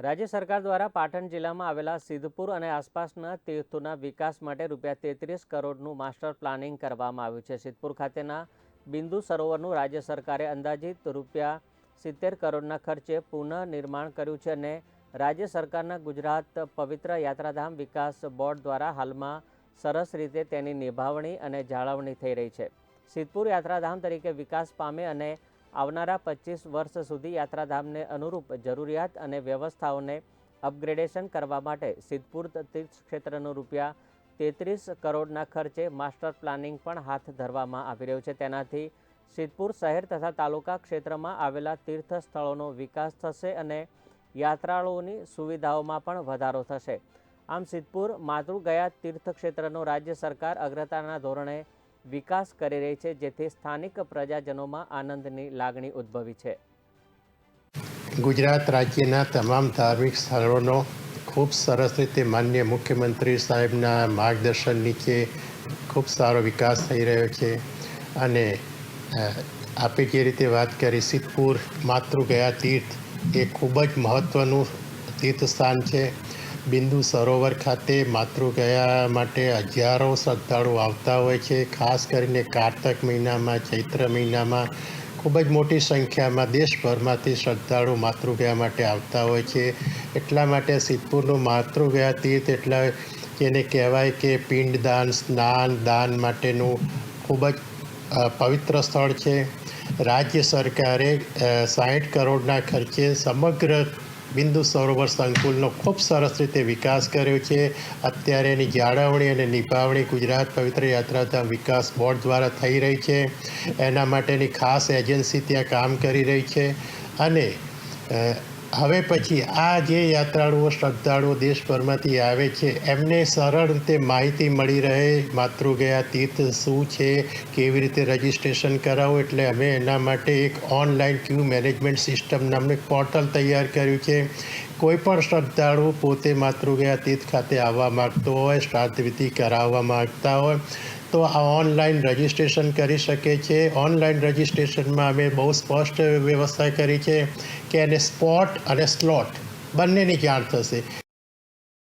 રાજ્ય સરકાર દ્વારા પાટણ જિલ્લામાં આવેલા સિદ્ધપુર અને આસપાસના તીર્થોના વિકાસ માટે રૂપિયા તેત્રીસ કરોડનું માસ્ટર પ્લાનિંગ કરવામાં આવ્યું છે. સિદ્ધપુર ખાતેના બિંદુ સરોવરનું રાજ્ય સરકારે અંદાજિત રૂપિયા સિત્તેર કરોડના ખર્ચે પુનઃનિર્માણ કર્યું છે અને રાજ્ય સરકારના ગુજરાત પવિત્ર યાત્રાધામ વિકાસ બોર્ડ દ્વારા હાલમાં સરસ રીતે તેની નિભાવણી અને જાળવણી થઈ રહી છે. સિદ્ધપુર યાત્રાધામ તરીકે વિકાસ પામે અને આવનારા પચીસ વર્ષ સુધી યાત્રાધામને અનુરૂપ જરૂરિયાત અને વ્યવસ્થાઓને અપગ્રેડેશન કરવા માટે સિદ્ધપુર તીર્થ ક્ષેત્રનું રૂપિયા તેત્રીસ કરોડના ખર્ચે માસ્ટર પ્લાનિંગ પણ હાથ ધરવામાં આવી રહ્યું છે. તેનાથી સિદ્ધપુર શહેર તથા તાલુકા ક્ષેત્રમાં આવેલા તીર્થ સ્થળોનો વિકાસ થશે અને યાત્રાળુઓની સુવિધાઓમાં પણ વધારો થશે. આમ સિદ્ધપુર, માતૃગયા તીર્થ ક્ષેત્રનો રાજ્ય સરકાર અગ્રતાના ધોરણે વિકાસ કરી રહી છે, જેથી સ્થાનિક પ્રજાજનોમાં આનંદની લાગણી ઉદ્ભવી છે. ગુજરાત રાજ્યના તમામ ધાર્મિક સ્થળોનો ખૂબ સરસ રીતે માન્ય મુખ્યમંત્રી સાહેબના માર્ગદર્શન નીચે ખૂબ સારો વિકાસ થઈ રહ્યો છે અને આપે જે રીતે વાત કરી, સિદ્ધપુર માતૃ ગયા તીર્થ એ ખૂબ જ મહત્ત્વનું તીર્થસ્થાન છે. બિંદુ સરોવર ખાતે માતૃગયા માટે હજારો શ્રદ્ધાળુ આવતા હોય છે. ખાસ કરીને કારતક મહિનામાં, ચૈત્ર મહિનામાં ખૂબ જ મોટી સંખ્યામાં દેશભરમાંથી શ્રદ્ધાળુ માતૃગયા માટે આવતા હોય છે. એટલા માટે સિદ્ધપુરનું માતૃગયા તીર્થ એટલા જેને કહેવાય કે પિંડદાન, સ્નાન, દાન માટેનું ખૂબ જ પવિત્ર સ્થળ છે. રાજ્ય સરકારે સાહીઠ કરોડના ખર્ચે સમગ્ર બિંદુ સરોવર સંકુલનો ખૂબ સરસ રીતે વિકાસ કર્યો છે. અત્યારે એની જાળવણી અને નિભાવણી ગુજરાત પવિત્ર યાત્રાધામ વિકાસ બોર્ડ દ્વારા થઈ રહી છે. એના માટેની ખાસ એજન્સી ત્યાં કામ કરી રહી છે. અને હવે પછી આ જે યાત્રાળુઓ, શ્રદ્ધાળુઓ દેશભરમાંથી આવે છે, એમને સરળ રીતે માહિતી મળી રહે, માતૃગયા તીર્થ શું છે, કેવી રીતે રજિસ્ટ્રેશન કરાવવું એટલે અમે એના માટે એક ઓનલાઈન ક્યુ મેનેજમેન્ટ સિસ્ટમ નામનું પોર્ટલ તૈયાર કર્યું છે. કોઈ પણ શ્રદ્ધાળુ પોતે માતૃગયા તીર્થ ખાતે આવવા માગતો હોય શ્રાદ્ધ વિધિ કરાવવા માગતા હોય, તો આ ઓનલાઈન રજિસ્ટ્રેશન કરી શકે છે. ઓનલાઈન રજિસ્ટ્રેશનમાં અમે બહુ સ્પષ્ટ વ્યવસ્થા કરી છે કે એને સ્પોટ અને સ્લોટ બંનેની જાણ થશે.